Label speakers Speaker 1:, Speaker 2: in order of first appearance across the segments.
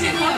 Speaker 1: Gracias.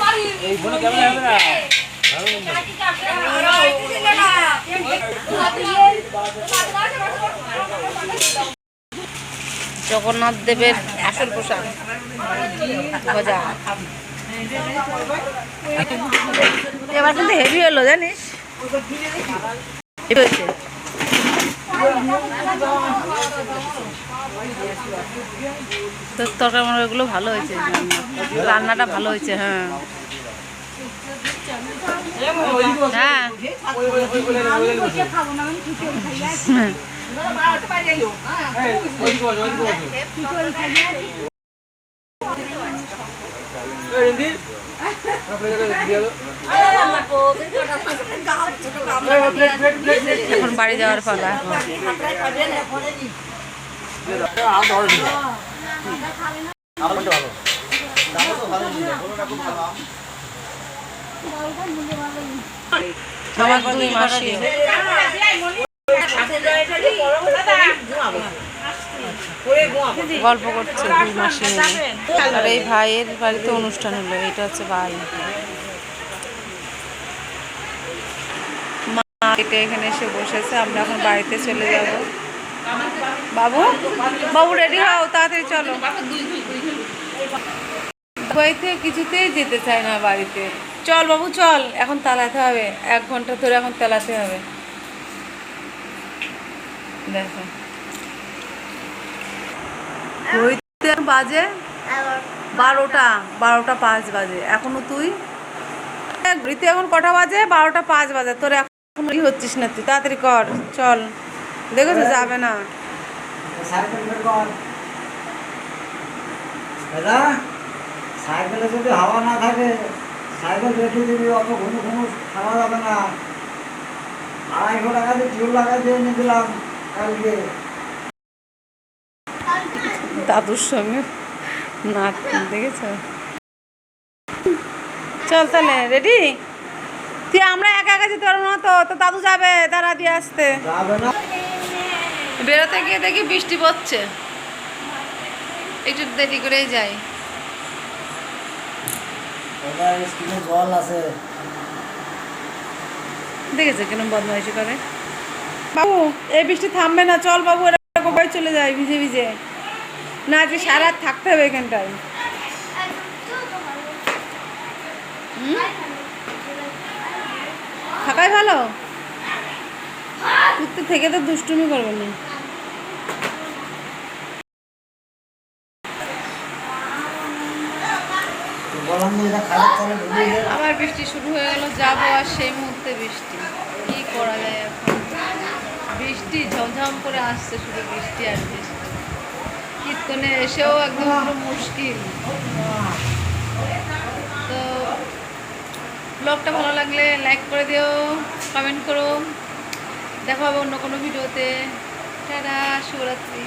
Speaker 1: পালিয়েছি এই ফোনে কেমন হবে না?
Speaker 2: জগন্নাথ দেবের আসল পোশাক। গজা এবার কিন্তু হেভি হলো জানিস? হয়েছে। তোর তরকারি হয় ভালো হয়েছে রান্নাটা ভালো হয়েছে হ্যাঁ হ্যাঁ হ্যাঁ। এখন বাড়ি যাওয়ার পালা। গল্প করছে দুই মাসি আর এই ভাইয়ের বাড়িতে অনুষ্ঠান হলো, এটা হচ্ছে ভাই। এটা এখানে এসে বসেছে, আমরা এখন বাড়িতে চলে যাব। বাবু বাবু রেডি হও, তাড়াতাড়ি চলো। বাড়িতে কিছুতেই যেতে চায় না বাড়িতে। চল বাবু, চল, এখন তালাতে হবে, এক ঘণ্টা ধরে এখন তালাতে হবে। দেখো। বাজে বারোটা বারোটা পাঁচ বাজে। এখনও তুই? এখন কটা বাজে? বারোটা পাঁচ বাজে। তোর এখন ই হচ্ছিস না তুই তাড়াতাড়ি কর চল। দেখেছ যাবে না।
Speaker 1: সাইকেল বের দাদা সাইকেলে যদি হাওয়া না থাকে সাইকেল রেখে দিবি অত ঘুমু ঘুমু খাওয়া যাবে না। আড়াইশো টাকা দিয়ে টিউব লাগাই দিয়ে এনে দিলাম কালকে।
Speaker 2: দাদুর সঙ্গে নাচ দেখেছ? চল তাহলে রেডি তুই আমরা একা একা যেতে পারব না তো তো দাদু যাবে তারা দিয়ে আসতে।
Speaker 1: যাবে না।
Speaker 2: বেরোতে গিয়ে দেখি বৃষ্টি পড়ছে। একটু দেরি করেই যাই।
Speaker 1: জল আছে।
Speaker 2: দেখেছে কেন বদমাইশি করে? বাবু এই বৃষ্টি থামবে না চল বাবু এরা কোপায় চলে যায় ভিজে ভিজে। না আজকে সারা থাকতে হবে এখানটায়। হুম? থাকাই ভালো? ঘুরতে থেকে তো দুষ্টুমি করবে না। আবার বৃষ্টি শুরু হয়ে গেল, যাব আর সেই মুহূর্তে বৃষ্টি। কি করা যায় এখন? বৃষ্টি ঝমঝম করে আসছে, শুধু বৃষ্টি আর বৃষ্টি। কীর্তনে এসেও একদম মুশকিল। তো ব্লগটা ভালো লাগলে লাইক করে দিও কমেন্ট করো। দেখা হবে অন্য কোনো ভিডিওতে। টাটা, শুভরাত্রি।